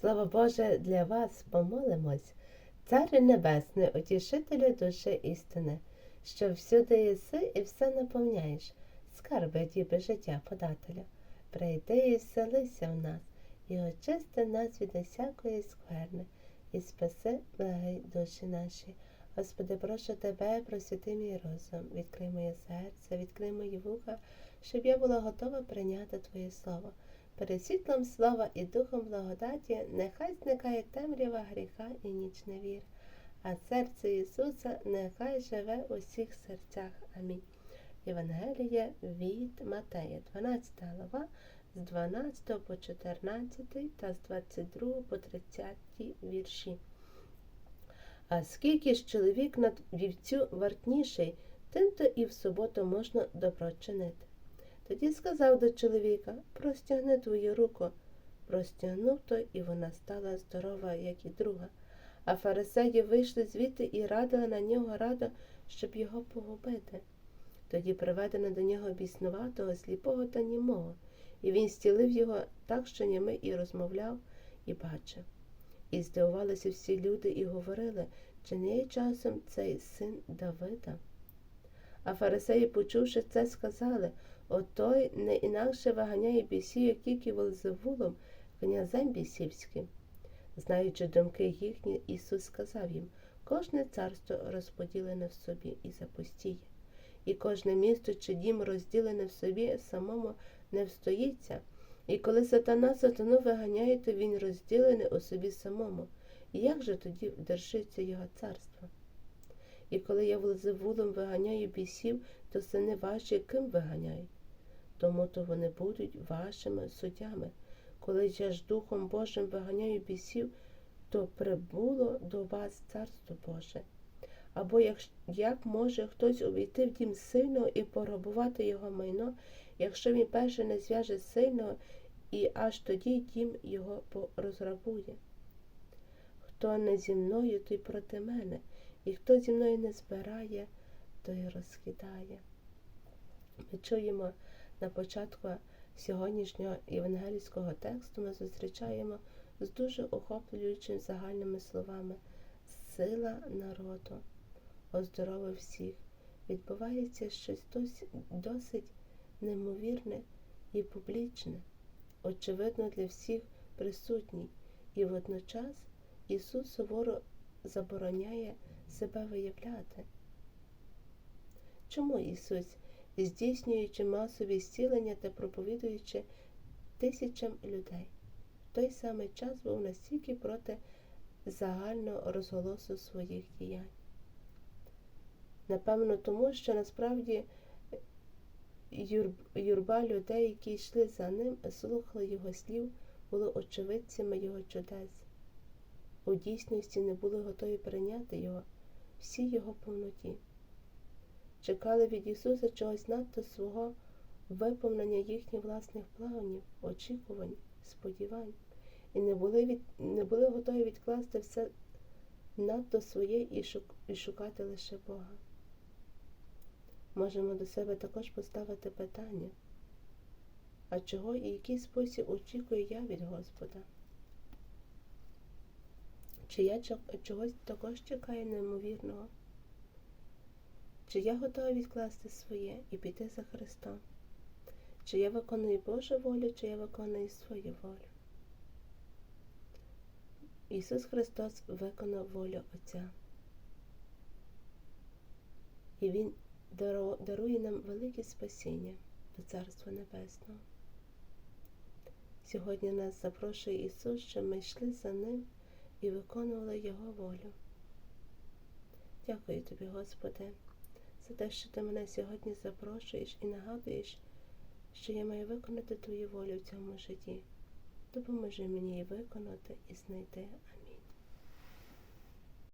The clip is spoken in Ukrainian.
Слово Боже для вас помолимось, Царю Небесний, утішителю душі істини, що всюди єси і все наповняєш, скарби діби життя подателя. Прийди і вселися в нас, і очисти нас від усякої скверни, і спаси, благай душі наші. Господи, прошу тебе, просвіти мій розум, відкрий моє серце, відкрий мої вуха, щоб я була готова прийняти Твоє Слово. Перед світлом слова і духом благодаті нехай зникає темрява гріха і ніч невір, а серце Ісуса нехай живе у всіх серцях. Амінь. Євангеліє від Матея, 12 глава, з 12 по 14 та з 22 по 30 вірші. А скільки ж чоловік над вівцю вартніший, тим то і в суботу можна добро чинити. Тоді сказав до чоловіка простягни твою руку. Простягнув то, і вона стала здорова, як і друга. А фарисеї вийшли звідти і радили на нього радо, щоб його погубити. Тоді приведено до нього біснуватого, сліпого та німого, і він стілив його так, що німий і розмовляв, і бачив. І здивувалися всі люди і говорили, чи не є часом цей син Давида. А фарисеї, почувши це, сказали Отой не інакше виганяє бісів, як тільки Велзевулом, князем бісівським. Знаючи думки їхні, Ісус сказав їм кожне царство розподілене в собі і запустіє, і кожне місто чи дім розділене в собі самому не встоїться. І коли сатана сатану виганяє, то він розділений у собі самому. І як же тоді вдержиться його царство? І коли я Велзевулом виганяю бісів, то сини ваші ким виганяють? тому то вони будуть вашими суддями. Коли я ж Духом Божим виганяю бісів, то прибуло до вас Царство Боже. Або як, як може хтось увійти в дім сильного і пограбувати його майно, якщо він перше не зв'яже сильного, і аж тоді дім його розграбує? Хто не зі мною, той проти мене, і хто зі мною не збирає, той розкидає. Ми чуємо на початку сьогоднішнього євангельського тексту ми зустрічаємо з дуже охоплюючими загальними словами сила народу, оздоровив всіх. Відбувається щось досить неймовірне і публічне, очевидно для всіх присутній, і водночас Ісус суворо забороняє себе виявляти. Чому Ісус здійснюючи масові зцілення та проповідуючи тисячам людей. В той самий час був настільки проти загального розголосу своїх діянь. Напевно, тому що насправді юрба людей, які йшли за ним, слухали його слів, були очевидцями його чудес. У дійсності не були готові прийняти його, всі його повноті чекали від Ісуса чогось надто свого виповнення їхніх власних планів, очікувань, сподівань, і не були від, не були готові відкласти все надто своє і, шук, і шукати лише Бога. Можемо до себе також поставити питання, а чого і який спосіб очікую я від Господа? Чи я чогось також чекаю неймовірного? Чи я готова відкласти своє і піти за Христом? Чи я виконую Божу волю, чи я виконую свою волю? Ісус Христос виконав волю Отця. І Він дарує нам велике спасіння до Царства Небесного. Сьогодні нас запрошує Ісус, щоб ми йшли за Ним і виконували Його волю. Дякую тобі, Господи за те, що ти мене сьогодні запрошуєш і нагадуєш, що я маю виконати твою волю в цьому житті. Допоможи мені її виконати і знайти.